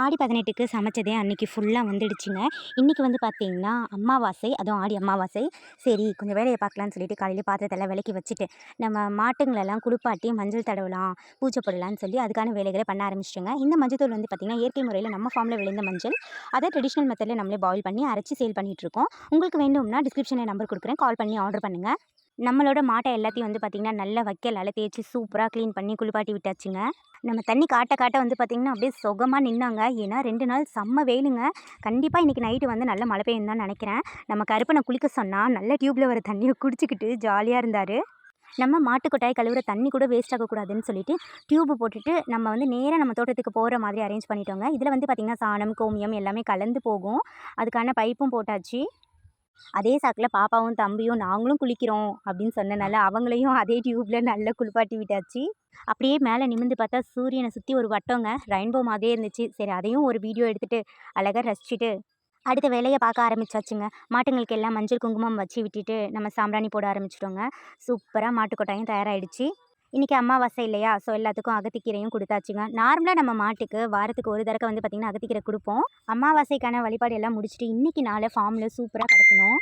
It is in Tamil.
ஆடி பதினெட்டுக்கு சமைச்சதே அன்றைக்கி ஃபுல்லாக வந்துடுச்சுங்க. இன்றைக்கி வந்து பார்த்திங்கன்னா அம்மாவாசை அதுவும் ஆடி அம்மாவாசை. சரி கொஞ்சம் வேலையை பார்க்கலான்னு சொல்லிட்டு காலையில் பாத்திரத்தெல்லாம் விலக்கி வச்சுட்டு நம்ம மாட்டுங்களெல்லாம் குளிப்பாட்டி மஞ்சள் தடவலாம் பூஜை போடலான்னு சொல்லி அதுக்கான வேலைகளை பண்ண ஆரம்பிச்சிட்டோங்க. இந்த மஞ்சள் தூள் வந்து பார்த்திங்கன்னா இயற்கை முறையில் நம்ம ஃபார்மில் விளைந்த மஞ்சள். அதை ட்ரெடிஷ்னல் மெத்தடில் நம்மளே பாயில் பண்ணி அரைச்சி சேல் பண்ணிகிட்ருக்கோம் உங்களுக்கு வேண்டும்னா டிஸ்கிரிப்ஷனில் நம்பர் கொடுக்குறேன். கால் பண்ணி ஆர்டர் பண்ணுங்கள் நம்மளோட மாட்டை எல்லாத்தையும் வந்து பார்த்திங்கன்னா நல்ல வைக்கலால் தேய்ச்சி சூப்பராக க்ளீன் பண்ணி குளிப்பாட்டி விட்டாச்சுங்க. நம்ம தண்ணி காட்ட காட்ட வந்து பார்த்திங்கன்னா அப்படியே சுகமாக நின்னாங்க. ஏன்னா ரெண்டு நாள் செம்ம வெயிலுங்க. கண்டிப்பாக இன்றைக்கி நைட்டு வந்து நல்ல மழை பெய்யும் தான் நினைக்கிறேன். நம்ம கருப்பனை குளிக்க சொன்னால் நல்ல டியூப்பில் வர தண்ணியை குடிச்சிக்கிட்டு ஜாலியாக இருந்தார். நம்ம மாட்டுக்கொட்டாய் கழுவுற தண்ணி கூட வேஸ்ட் ஆகக்கூடாதுன்னு சொல்லிட்டு டியூப் போட்டுட்டு நம்ம வந்து நேராக நம்ம தோட்டத்துக்கு போகிற மாதிரி அரேஞ்ச் பண்ணிட்டோங்க. இதில் வந்து பார்த்திங்கன்னா சாணம் கோமியம் எல்லாமே கலந்து போகும். அதுக்கான பைப்பும் போட்டாச்சு. அதே சாக்கில் பாப்பாவும் தம்பியும் நாங்களும் குளிக்கிறோம் அப்படின்னு சொன்னனால அவங்களையும் அதே டியூப்பில் நல்லா குளிப்பாட்டி விட்டாச்சு. அப்படியே மேலே நிமிர்ந்து பார்த்தா சூரியனை சுற்றி ஒரு வட்டங்க. ரெயின்போ மாதிரியே இருந்துச்சு. சரி அதையும் ஒரு வீடியோ எடுத்துகிட்டு அழகாக ரசிச்சுட்டு அடுத்த வேலையை பார்க்க ஆரம்பிச்சாச்சுங்க. மாட்டுங்களுக்கு எல்லாம் மஞ்சள் குங்குமம் வச்சு விட்டுட்டு நம்ம சாம்பிராணி போட ஆரம்பிச்சிட்டோங்க. சூப்பராக மாட்டுக்கொட்டாயும் தயாராகிடுச்சு இன்றைக்கி அமாவாசை இல்லையா? ஸோ எல்லாத்துக்கும் அகத்திக்கீரையும் கொடுத்தாச்சுங்க. நார்மலாக நம்ம மாட்டுக்கு வாரத்துக்கு ஒரு தடவை வந்து பார்த்திங்கன்னா அகத்திக்கீரை கொடுப்போம். அமாவாசைக்கான வழிபாடு எல்லாம் முடிச்சுட்டு இன்றைக்கி நாளை ஃபார்மில் சூப்பராக கடத்தணும்.